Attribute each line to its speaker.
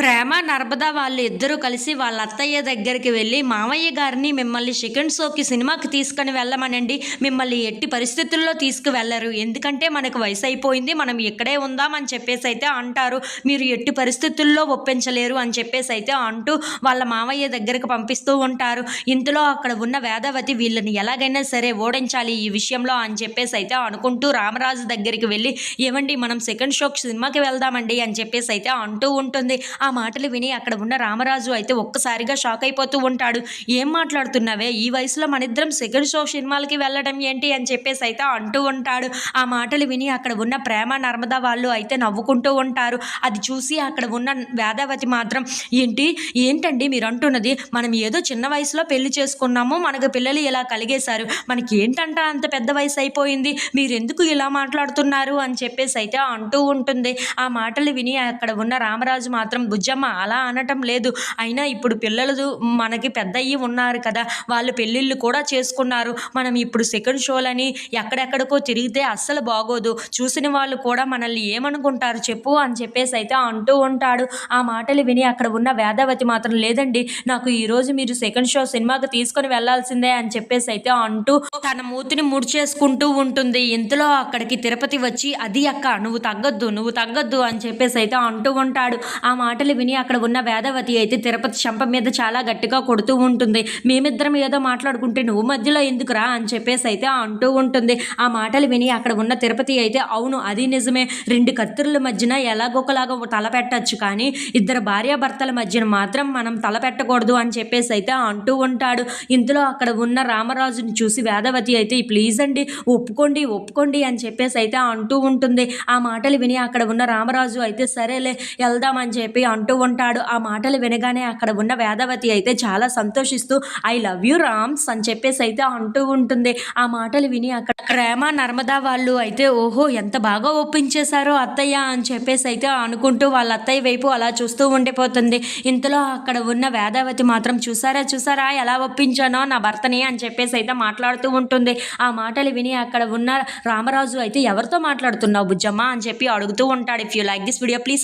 Speaker 1: ప్రేమ నర్మద వాళ్ళు ఇద్దరూ కలిసి వాళ్ళ అత్తయ్య దగ్గరికి వెళ్ళి మామయ్య గారిని మిమ్మల్ని సెకండ్ షోకి సినిమాకి తీసుకొని వెళ్ళమనండి. మిమ్మల్ని ఎట్టి పరిస్థితుల్లో తీసుకువెళ్ళరు. ఎందుకంటే మనకు వయసు అయిపోయింది మనం ఇక్కడే ఉందాం అని చెప్పేసి అయితే అంటారు. మీరు ఎట్టి పరిస్థితుల్లో ఒప్పించలేరు అని చెప్పేసి అయితే అంటూ వాళ్ళ మామయ్య దగ్గరకు పంపిస్తూ ఉంటారు. ఇంతలో అక్కడ ఉన్న వేదవతి వీళ్ళని ఎలాగైనా సరే ఓడించాలి ఈ విషయంలో అని చెప్పేసి అయితే అనుకుంటూ రామరాజు దగ్గరికి వెళ్ళి ఏమండి మనం సెకండ్ షోకి సినిమాకి వెళ్దామండి అని చెప్పేసి అయితే అంటూ ఉంటుంది. ఆ ఆ మాటలు విని అక్కడ ఉన్న రామరాజు అయితే ఒక్కసారిగా షాక్ అయిపోతూ ఉంటాడు. ఏం మాట్లాడుతున్నావే? ఈ వయసులో మన ఇద్దరం సెకండ్ షో సినిమాలకి వెళ్ళడం ఏంటి అని చెప్పేసి అయితే అంటూ ఉంటాడు. ఆ మాటలు విని అక్కడ ఉన్న ప్రేమ నర్మద వాళ్ళు అయితే నవ్వుకుంటూ ఉంటారు. అది చూసి అక్కడ ఉన్న వేదావతి మాత్రం ఏంటి? ఏంటండి మీరు అంటున్నది మనం ఏదో చిన్న వయసులో పెళ్ళి చేసుకున్నాము. మనకు పిల్లలు ఇలా కలిగేశారు. మనకి ఏంటంట అంత పెద్ద వయసు అయిపోయింది? మీరు ఎందుకు ఇలా మాట్లాడుతున్నారు? అని చెప్పేసి అయితే అంటూ ఉంటుంది. ఆ మాటలు విని అక్కడ ఉన్న రామరాజు మాత్రం బుజ్జమ్మ అలా అనటం లేదు. అయినా ఇప్పుడు పిల్లలు మనకి పెద్ద అయ్యి ఉన్నారు కదా వాళ్ళు పెళ్ళిళ్ళు కూడా చేసుకున్నారు. మనం ఇప్పుడు సెకండ్ షోలని ఎక్కడెక్కడికో తిరిగితే అస్సలు బాగోదు. చూసిన వాళ్ళు కూడా మనల్ని ఏమనుకుంటారు చెప్పు అని చెప్పేసి అయితే అంటూ ఉంటాడు. ఆ మాటలు విని అక్కడ ఉన్న వేదావతి మాత్రం లేదండి నాకు ఈరోజు మీరు సెకండ్ షో సినిమాకి తీసుకొని వెళ్ళాల్సిందే అని చెప్పేసి అయితే అంటూ తన మూతిని ముడిచేసుకుంటూ ఉంటుంది. ఇంతలో అక్కడికి తిరుపతి వచ్చి అది అక్క నువ్వు తగ్గొద్దు నువ్వు తగ్గొద్దు అని చెప్పేసి అయితే అంటూ ఉంటాడు. ఆ మాటలు విని అక్కడ ఉన్న వేదవతి అయితే తిరుపతి చంప మీద చాలా గట్టిగా కొడుతూ ఉంటుంది. మేమిద్దరం ఏదో మాట్లాడుకుంటే నువ్వు మధ్యలో ఎందుకురా అని చెప్పేసి అయితే అంటూ ఉంటుంది. ఆ మాటలు విని అక్కడ ఉన్న తిరుపతి అయితే అవును అది నిజమే. రెండు కత్తుల మధ్యన ఎలాగొకలాగా తల పెట్టచ్చు కానీ ఇద్దరు భార్యాభర్తల మధ్యన మాత్రం మనం తల పెట్టకూడదు అని చెప్పేసి అయితే అంటూ ఉంటాడు. ఇంతలో అక్కడ ఉన్న రామరాజుని చూసి వేదవతి అయితే ప్లీజ్ అండి ఒప్పుకోండి ఒప్పుకోండి అని చెప్పేసి అయితే అంటూ ఉంటుంది. ఆ మాటలు విని అక్కడ ఉన్న రామరాజు అయితే సరేలే వెళ్దామని చెప్పి అంటూ ఉంటాడు. ఆ మాటలు వినగానే అక్కడ ఉన్న వేదవతి అయితే చాలా సంతోషిస్తూ ఐ లవ్ యూ రామ్స్ అని చెప్పేసి అయితే అంటూ ఉంటుంది. ఆ మాటలు విని అక్కడ ప్రేమ నర్మదా వాళ్ళు అయితే ఓహో ఎంత బాగా ఒప్పించేశారో అత్తయ్య అని చెప్పేసి అయితే అనుకుంటూ వాళ్ళ అత్తయ్య వైపు అలా చూస్తూ ఉండిపోతుంది. ఇంతలో అక్కడ ఉన్న వేదావతి మాత్రం చూసారా చూసారా ఎలా ఒప్పించానో నా భర్తని అని చెప్పేసి అయితే మాట్లాడుతూ ఉంటుంది. ఆ మాటలు విని అక్కడ ఉన్న రామరాజు అయితే ఎవరితో మాట్లాడుతున్నావు బుజ్జమ్మ అని చెప్పి అడుగుతూ ఉంటాడు. If you like this video please